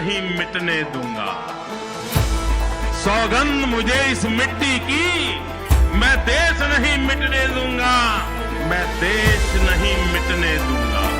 नहीं मिटने दूँगा। सौगंध मुझे इस मिट्टी की, मैं देश नहीं मिटने दूँगा। मैं देश नहीं मिटने दूँगा।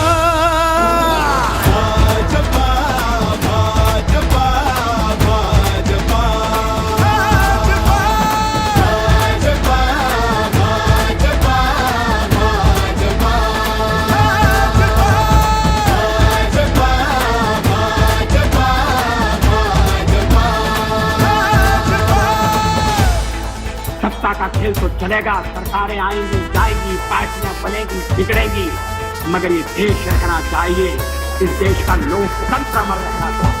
तो चलेगा सरकारें आएंगी जाएगी पार्टियां बनेगी बिगड़ेगी। मगर ये देश रखना चाहिए इस देश का लोकतंत्र अमर रखना चाहिए।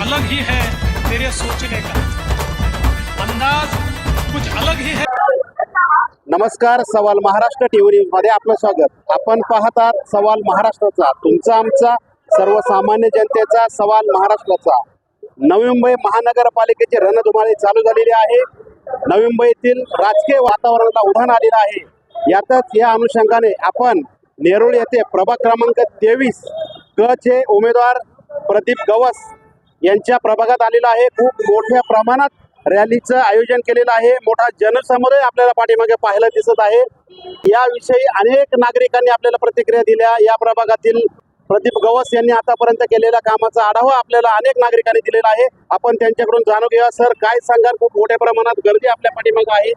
अलग ही है तेरे सोचने का। अंदाज कुछ अलग ही है। नमस्कार सवाल महाराष्ट्र टीव्ही न्यूजमध्ये आपलं स्वागत. आपण पाहतात सवाल महाराष्ट्राचा तुमचा आमचा सर्वसामान्य जनतेचा सवाल महाराष्ट्राचा. नवी मुंबई महानगरपालिकेची रणधुमाळी चालू झालेली आहे. नवी मुंबईतील राजकीय वातावरणाला उधाण आलेलं आहे. यातच या अनुषंगाने आपण नेरुळ येथे प्रभाग क्रमांक तेवीस क चे उमेदवार प्रदीप गवस यांच्या प्रभागात आलेला आहे. खूप मोठ्या प्रमाणात रॅलीचं आयोजन केलेलं आहे. मोठा जनसमुदाय आपल्याला पाठीमागे पाहायला दिसत आहे. याविषयी अनेक नागरिकांनी आपल्याला प्रतिक्रिया दिल्या. या प्रभागातील प्रदीप गवस यांनी आतापर्यंत केलेल्या कामाचा आढावा आपल्याला अनेक नागरिकांनी दिलेला आहे. आपण त्यांच्याकडून जाणून घेऊया. सर काय सांगाल? खूप मोठ्या प्रमाणात गर्दी आपल्या पाठीमागे आहे.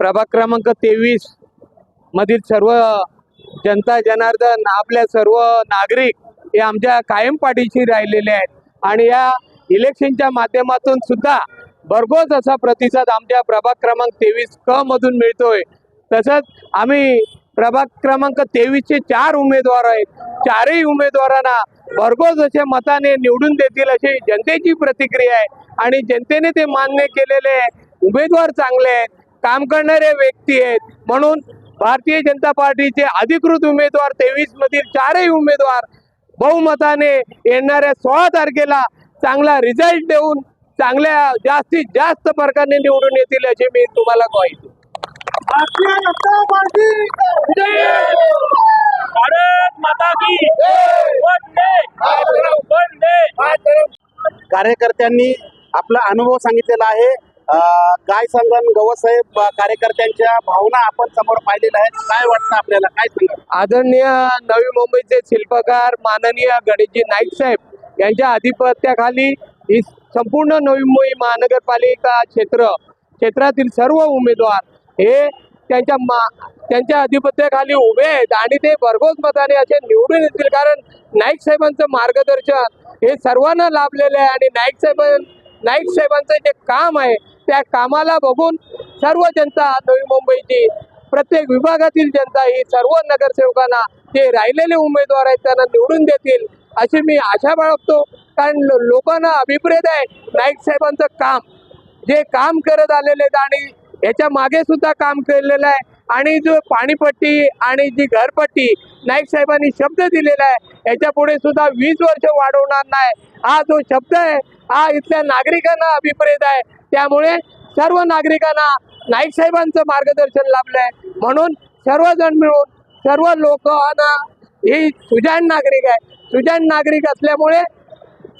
प्रभाग क्रमांक तेवीस मधील सर्व जनता जनार्दन आपल्या सर्व नागरिक हे आमच्या कायम पाठीशी राहिलेले आहेत. आणि या इलेक्शनच्या माध्यमातून सुद्धा भरघोस असा प्रतिसाद आमच्या प्रभाग क्रमांक तेवीस क मधून मिळतोय. तसंच आम्ही प्रभाग क्रमांक तेवीसचे चार उमेदवार आहेत. चारही उमेदवारांना भरघोस अशा मताने निवडून देतील अशी जनतेची प्रतिक्रिया आहे. आणि जनतेने ते मान्य केलेले उमेदवार चांगले आहेत. काम करणारे व्यक्ती आहेत. म्हणून भारतीय जनता पार्टीचे अधिकृत उमेदवार तेवीस मधील चारही उमेदवार बहुमताने येणाऱ्या सोळा तारखेला चांगला रिझल्ट देऊन चांगल्या जास्तीत जास्त फरकाने निवडून येतील अशी मी तुम्हाला ग्वाही देतो. भारत माता की वंदे! वंदे! कार्यकर्त्यांनी आपला अनुभव सांगितलेला आहे. काय सांगाल गवसाहेब कार्यकर्त्यांच्या भावना आपण समोर पाहिलेल्या आहेत. काय वाटतं आपल्याला? काय सांगा आदरणीय नवी मुंबईचे शिल्पकार माननीय गणेशजी नाईक साहेब यांच्या आधिपत्याखाली ही संपूर्ण नवी मुंबई महानगरपालिका क्षेत्र क्षेत्रातील सर्व उमेदवार हे त्यांच्या मा त्यांच्या अधिपत्याखाली उभे आहेत आणि ते भरघोस मताने असे निवडून येतील. कारण नाईक साहेबांचं मार्गदर्शन हे सर्वांना लाभलेलं आहे आणि नाईक साहेब नाईक साहेबांचं जे काम आहे त्या कामाला बघून सर्व जनता नवी मुंबईची प्रत्येक विभागातील जनता ही सर्व नगरसेवकांना जे राहिलेले उमेदवार आहेत त्यांना निवडून देतील अशी मी आशा बाळगतो. कारण लो- लोकांना अभिप्रेत आहे नाईक साहेबांचं काम. जे काम करत आलेले आहेत आणि याच्या मागे सुद्धा काम केलेलं आहे. आणि जो पाणीपट्टी आणि जी घरपट्टी नाईक साहेबांनी शब्द दिलेला आहे याच्यापुढे सुद्धा वीस वर्ष वाढवणार नाही. हा जो शब्द आहे हा इथल्या नागरिकांना अभिप्रेत आहे. त्यामुळे सर्व नागरिकांना नाईक साहेबांचं मार्गदर्शन लाभलंय. म्हणून सर्वजण मिळून सर्व लोकांना ही सुजाण नागरिक आहे. सुजाण नागरिक असल्यामुळे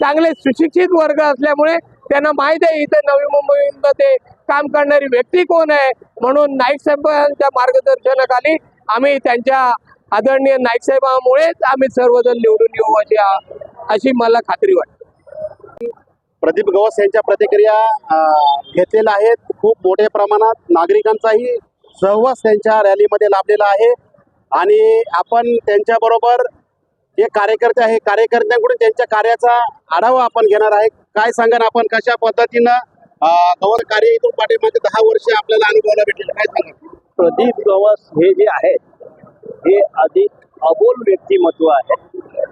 चांगले सुशिक्षित वर्ग असल्यामुळे त्यांना माहीत आहे इथं नवी मुंबईमध्ये काम करणारी व्यक्ती कोण आहे. म्हणून नाईक साहेबांच्या मार्गदर्शनाखाली आम्ही त्यांच्या आदरणीय नाईक साहेबांमुळेच आम्ही सर्वजण निवडून येऊ अशी अशी मला खात्री वाटते. प्रदीप गवस यांच्या प्रतिक्रिया घेतलेल्या आहेत. खूप मोठ्या प्रमाणात नागरिकांचाही सहवास त्यांच्या रॅलीमध्ये लाभलेला आहे. आणि आपण त्यांच्याबरोबर जे कार्यकर्ते आहे कार्यकर्त्यांकडून त्यांच्या कार्याचा आढावा आपण घेणार आहे. काय सांगा आपण? कशा पद्धतीनं अं, गवस कार्य इथून पाठीमागे दहा वर्ष आपल्याला अनुभवायला भेटेल काय सांगा प्रदीप गवस हे जे आहेत हे अधिक अबोल व्यक्तिमत्व आहे.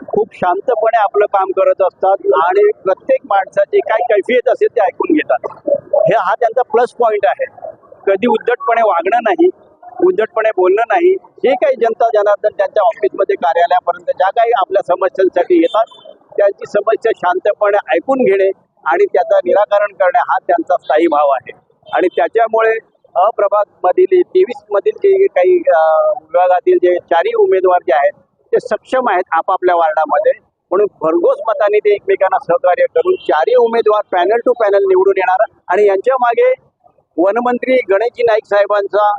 खूप शांतपणे आपलं काम करत असतात आणि प्रत्येक माणसाची काय कैफियत असेल ते ऐकून घेतात. हे हा त्यांचा प्लस पॉइंट आहे. कधी उद्धटपणे वागणं नाही उद्धटपणे बोलणं नाही जे काही जनता जनार्दन त्यांच्या ऑफिसमध्ये कार्यालयापर्यंत ज्या काही आपल्या समस्यांसाठी येतात त्यांची समस्या शांतपणे ऐकून घेणे आणि त्याचा निराकरण करणे हा त्यांचा स्थायी भाव आहे. आणि त्याच्यामुळे अप्रभाग मधील तेवीस मधील जे काही विभागातील जे चारही उमेदवार जे आहेत ते सक्षम आहेत आपापल्या वार्डामध्ये. म्हणून भरघोस मताने ते एकमेकांना सहकार्य करून चारही उमेदवार पॅनल टू पॅनल निवडून येणार. आणि यांच्या मागे वनमंत्री गणेशजी नाईक साहेबांचा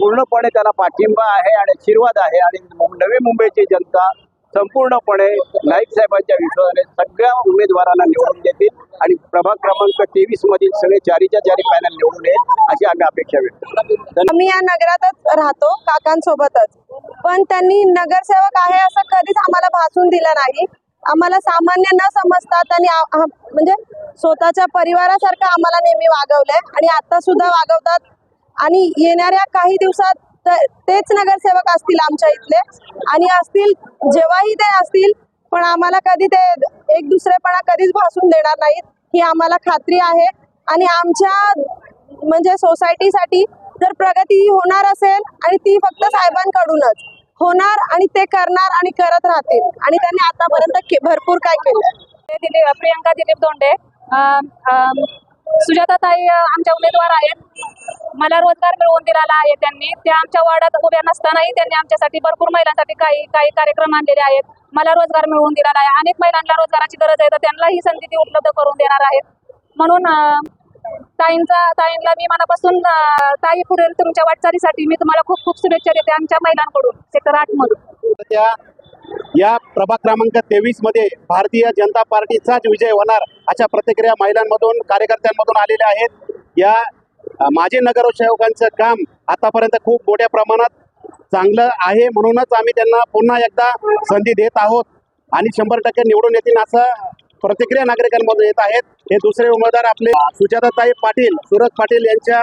पूर्णपणे त्यांना पाठिंबा आहे आणि आशीर्वाद आहे. आणि नवी मुंबईची जनता संपूर्णपणे नाईक साहेबांच्या विश्वासाने सगळ्या उमेदवारांना निवडून देतील. आणि प्रभाग क्रमांक तेवीस मधील सगळे चारीच्या चारी पॅनल निवडून येईल अशी आम्ही अपेक्षा व्यक्त आम्ही या नगरातच राहतो काकांसोबतच. पण त्यांनी नगरसेवक आहे असं कधीच आम्हाला भासून दिलं नाही. आम्हाला सामान्य न समजता त्यांनी म्हणजे स्वतःच्या परिवारासारखं आम्हाला नेहमी वागवलंय आणि आता सुद्धा वागवतात. आणि येणाऱ्या काही दिवसात तेच नगरसेवक असतील आमच्या इथले. आणि असतील जेव्हाही ते असतील पण आम्हाला कधी ते एक दुसरेपणा कधीच भासून देणार नाहीत. ही आम्हाला खात्री आहे. आणि आमच्या म्हणजे सोसायटीसाठी जर प्रगती होणार असेल आणि ती फक्त साहेबांकडूनच होणार आणि ते करणार आणि करत राहतील. आणि त्यांनी आतापर्यंत भरपूर काय केलं दिलीप प्रियंका दिलीप दोंडे सुजाता ताई सुजाताताई आमच्या उमेदवार आहेत. मला रोजगार मिळवून दिलेला आहे त्यांनी. त्या आमच्या वार्डात उभ्या नसतानाही त्यांनी आमच्यासाठी भरपूर महिलांसाठी काही काही कार्यक्रम आणलेले आहेत. मला रोजगार मिळवून दिलेला आहे. अनेक महिलांना रोजगाराची गरज आहे तर त्यांना ही संधी ती उपलब्ध करून देणार आहेत. म्हणून ताईंचा ताईंना मी मनापासून ताई पुढील तुमच्या वाटचालीसाठी मी तुम्हाला खूप खूप शुभेच्छा देते आमच्या महिलांकडून सेक्टर आठ मधून. त्या या प्रभाग क्रमांक तेवीसमध्ये भारतीय जनता पार्टीचाच विजय होणार अशा प्रतिक्रिया महिलांमधून कार्यकर्त्यांमधून आलेल्या आहेत. या माझे नगरसेवकांचं काम आतापर्यंत खूप मोठ्या प्रमाणात चांगलं आहे. म्हणूनच आम्ही त्यांना पुन्हा एकदा संधी देत आहोत आणि शंभर टक्के निवडून येतील असं प्रतिक्रिया नागरिकांमधून येत आहेत. हे दुसरे उमेदवार आपले सुजाताताई पाटील सुरज पाटील यांच्या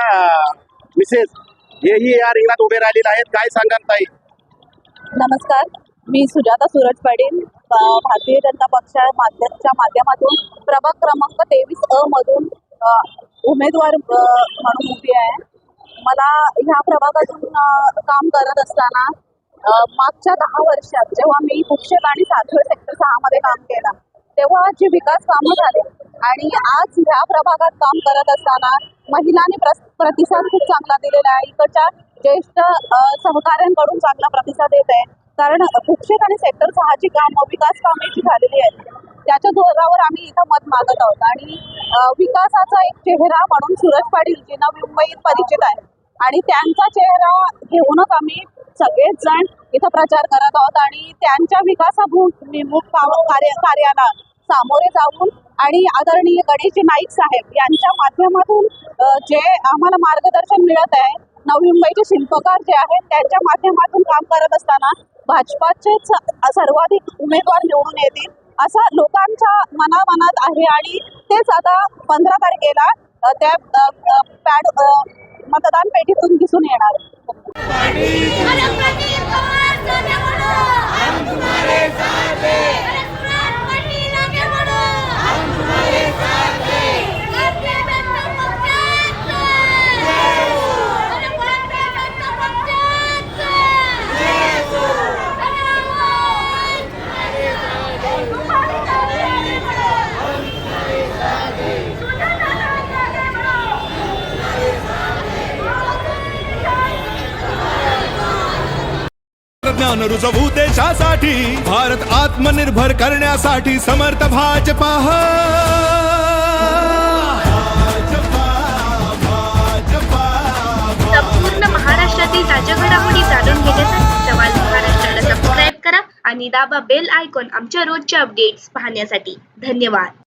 मिसेस हेही या रिंगणात उभे राहिलेले आहेत. काय सांगाल ताई? नमस्कार. मी सुजाता सूरज पाटील भारतीय जनता पक्षाच्या माध्यमातून प्रभाग क्रमांक तेवीस अ मधून उमेदवार म्हणून उभी आहे. मला ह्या प्रभागातून काम करत असताना मागच्या दहा वर्षात जेव्हा मी कुक्षेत आणि साखर सेक्टर सहामध्ये काम केलं तेव्हा जे विकास कामं झाले आणि आज ह्या प्रभागात काम करत असताना महिलांनी प्रस- प्रतिसाद खूप चांगला दिलेला आहे. इकडच्या ज्येष्ठ सहकाऱ्यांकडून चांगला प्रतिसाद येत आहे. कारण कुक्षेत आणि सेक्टर सहाची कामं विकास कामे जी झालेली आहेत त्याच्या जोरावर आम्ही इथं मत मागत आहोत. आणि विकासाचा एक चेहरा म्हणून सूरज पाटील जी नवी मुंबईत परिचित आहे आणि त्यांचा चेहरा घेऊनच आम्ही सगळेच जण इथं प्रचार करत आहोत. आणि त्यांच्या विकासाभिमुख काम- कार्य कार्याला सामोरे जाऊन आणि आदरणीय गणेशजी नाईक साहेब यांच्या माध्यमातून जे आम्हाला मार्गदर्शन मिळत आहे नवी मुंबईचे शिल्पकार जे आहेत त्यांच्या माध्यमातून काम करत असताना भाजपाचेच सर्वाधिक उमेदवार निवडून येतील. असं लोकांच्या मनामनात आहे आणि तेच आता पंधरा तारखेला त्या पॅड मतदान पेटीतून दिसून येणार. अरे आव्हान रुजवू देशासाठी भारत आत्मनिर्भर करण्यासाठी समर्थ भाजपा. भाजपा संपूर्ण महाराष्ट्रातील ताज्या घडामोडी जाणून घेण्यासाठी सवाल महाराष्ट्राला सबस्क्राईब करा आणि दाबा बेल आयकॉन आमच्या रोजच्या अपडेट्स पाहण्यासाठी. धन्यवाद.